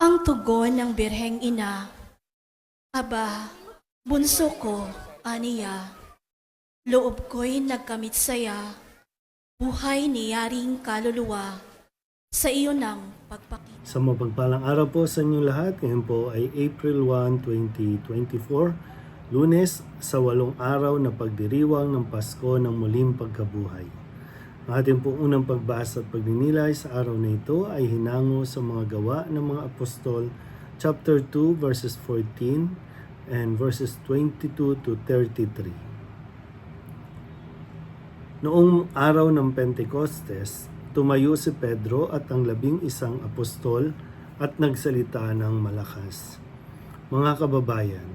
Ang tugon ng Birheng Ina, Aba, bunso ko, aniya, loob ko'y nagkamit saya, buhay niyaring kaluluwa, sa iyo ng pagpakita. Sa mapagpalang araw po sa inyong lahat, ngayon po ay April 1, 2024, lunes sa walong araw na pagdiriwang ng Pasko ng muling pagkabuhay. Ang ating pong unang pagbasa at pagninilay sa araw na ito ay hinango sa mga gawa ng mga apostol, chapter 2, verses 14 and verses 22 to 33. Noong araw ng Pentecostes, tumayo si Pedro at ang labing isang apostol at nagsalita ng malakas. Mga kababayan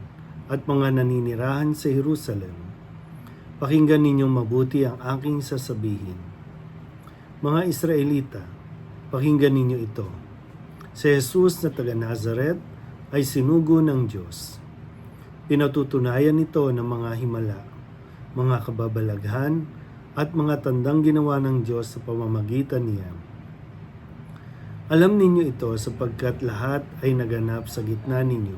at mga naninirahan sa Jerusalem, pakinggan ninyong mabuti ang aking sasabihin. Mga Israelita, pakinggan ninyo ito. Si Jesus na taga Nazaret ay sinugo ng Diyos. Pinatutunayan ito ng mga himala, mga kababalaghan, at mga tandang ginawa ng Diyos sa pamamagitan niya. Alam ninyo ito sapagkat lahat ay naganap sa gitna ninyo.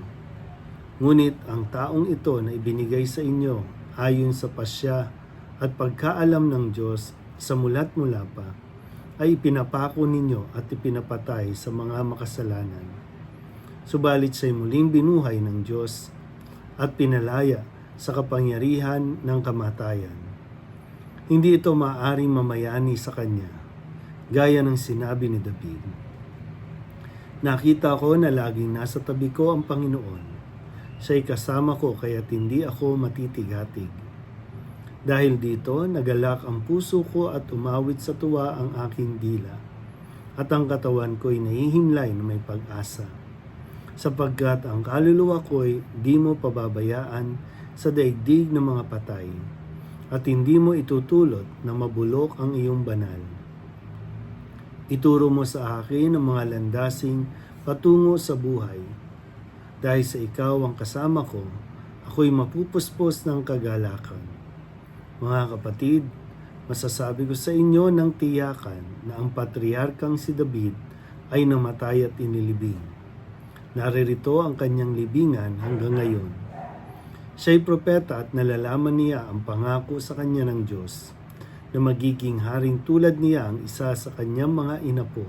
Ngunit ang taong ito na ibinigay sa inyo ayon sa pasya at pagkaalam ng Diyos sa mulat mula pa, ay ipinapako ninyo at ipinapatay sa mga makasalanan. Subalit siya'y muling binuhay ng Diyos at pinalaya sa kapangyarihan ng kamatayan. Hindi ito maaaring mamayani sa Kanya, gaya ng sinabi ni David. Nakita ko na laging nasa tabi ko ang Panginoon. Siya'y kasama ko kaya't hindi ako matitigatig. Dahil dito, nagalak ang puso ko at umawit sa tuwa ang aking dila. At ang katawan ko'y nahihimlay na may pag-asa. Sapagkat ang kaluluwa ko'y di mo pababayaan sa daigdig ng mga patay at hindi mo itutulot na mabulok ang iyong banal. Ituro mo sa akin ang mga landasing patungo sa buhay. Dahil sa ikaw ang kasama ko, ako'y mapupuspos ng kagalakan. Mga kapatid, masasabi ko sa inyo ng tiyakan na ang patriarkang si David ay namatay at inilibing. Naririto ang kanyang libingan hanggang ngayon. Siya'y propeta at nalalaman niya ang pangako sa kanya ng Diyos na magiging haring tulad niya ang isa sa kanyang mga inapo.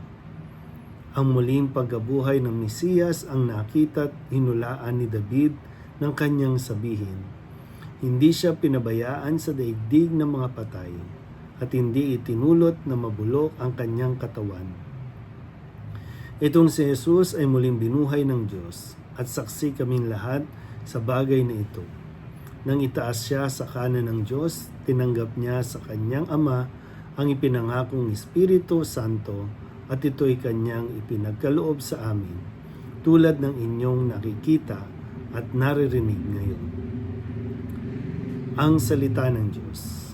Ang muling pagkabuhay ng Mesiyas ang nakita at hinulaan ni David ng kanyang sabihin. Hindi siya pinabayaan sa daigdig ng mga patay at hindi itinulot na mabulok ang kanyang katawan. Itong si Jesus ay muling binuhay ng Diyos at saksi kaming lahat sa bagay na ito. Nang itaas siya sa kanan ng Diyos, tinanggap niya sa kanyang Ama ang ipinangakong Espiritu Santo at ito'y kanyang ipinagkaloob sa amin, tulad ng inyong nakikita at naririnig ngayon. Ang Salita ng Diyos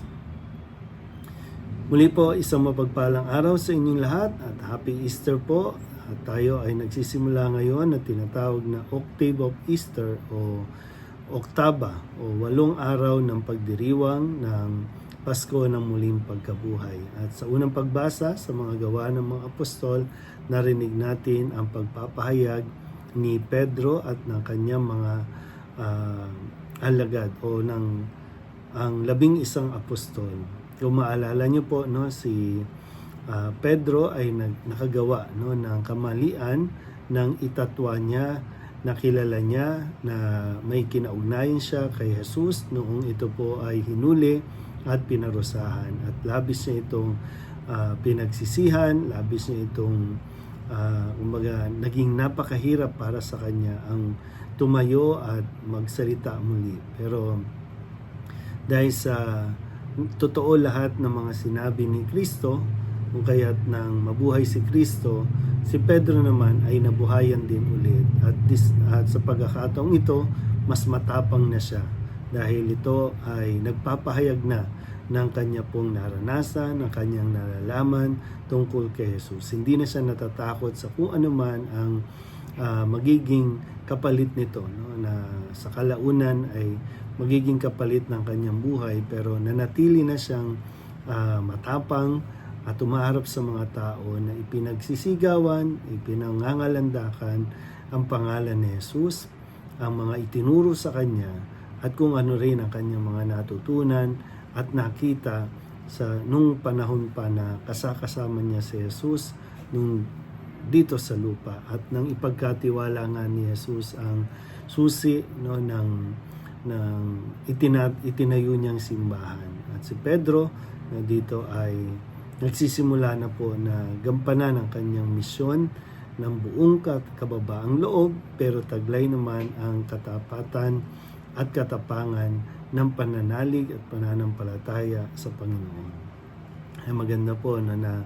Muli po, isang mapagpalang araw sa inyong lahat at Happy Easter po. At tayo ay nagsisimula ngayon na tinatawag na Octave of Easter o Oktaba o walong araw ng pagdiriwang ng Pasko ng muling pagkabuhay. At sa unang pagbasa sa mga gawa ng mga apostol, narinig natin ang pagpapahayag ni Pedro at ng kanyang mga ah, alagad o ng ang labing isang apostol. Kung maalala niyo po no si ah, Pedro ay nag, nakagawa no ng kamalian ng itatwa niya nakilala niya na may kinaugnayan siya kay Jesus noong ito po ay hinuli at pinarusahan at labis niya itong ah, pinagsisihan, labis niya itong ah, umaga, naging napakahirap para sa kanya ang tumayo at magsalita muli. Pero dahil sa totoo lahat ng mga sinabi ni Kristo, kung kaya't nang mabuhay si Kristo, si Pedro naman ay nabuhayan din ulit. At, dis, at sa pagkakataong ito, mas matapang na siya dahil ito ay nagpapahayag na ng kanya pong naranasan, ng kanyang nalalaman tungkol kay Jesus. Hindi na siya natatakot sa kung ano man ang ah, magiging kapalit nito no na sa kalaunan ay magiging kapalit ng kanyang buhay pero nanatili na siyang ah, matapang at umaharap sa mga tao na ipinagsisigawan, ipinangangalandakan ang pangalan ni Jesus, ang mga itinuro sa kanya, at kung ano rin ang kanyang mga natutunan at nakita sa nung panahon pa na kasakasama niya si Jesus nung dito sa lupa. At nang ipagkatiwala nga ni Jesus ang susi no ng ng itina, itinayo niyang simbahan at si Pedro na dito ay nagsisimula na po na gampanan ang kanyang misyon ng buong kababaang loob pero taglay naman ang katapatan at katapangan ng pananalig at pananampalataya sa Panginoon. Ay maganda po na, na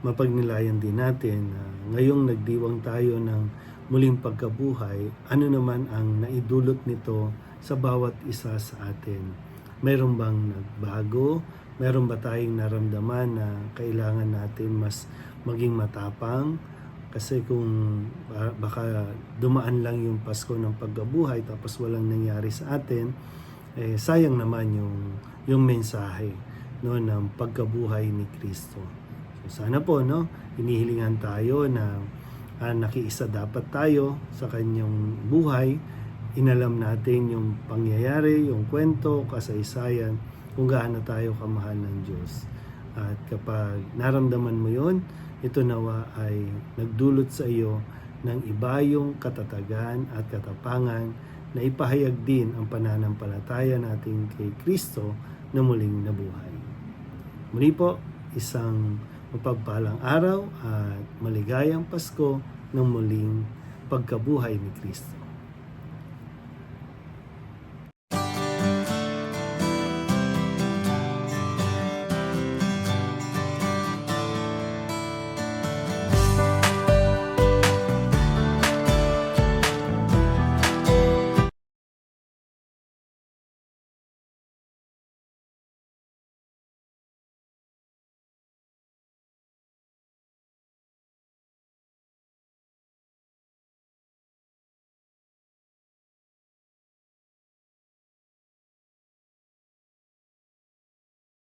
mapagnilayan din natin na ngayong nagdiwang tayo ng muling pagkabuhay, ano naman ang naidulot nito sa bawat isa sa atin. Mayroon bang nagbago? Meron ba tayong naramdaman na kailangan natin mas maging matapang? Kasi kung ba- baka dumaan lang yung Pasko ng pagkabuhay tapos walang nangyari sa atin, eh, sayang naman yung, yung mensahe no, ng pagkabuhay ni Kristo. So, sana po, no, hinihilingan tayo na ah, nakiisa dapat tayo sa kanyang buhay. Inalam natin yung pangyayari, yung kwento, kasaysayan, kung gaano tayo kamahal ng Diyos. At kapag naramdaman mo yon, ito nawa ay nagdulot sa iyo ng iba yung katatagan at katapangan na ipahayag din ang pananampalataya natin kay Kristo na muling nabuhay. Muli po, isang mapagpalang araw at maligayang Pasko ng muling pagkabuhay ni Kristo.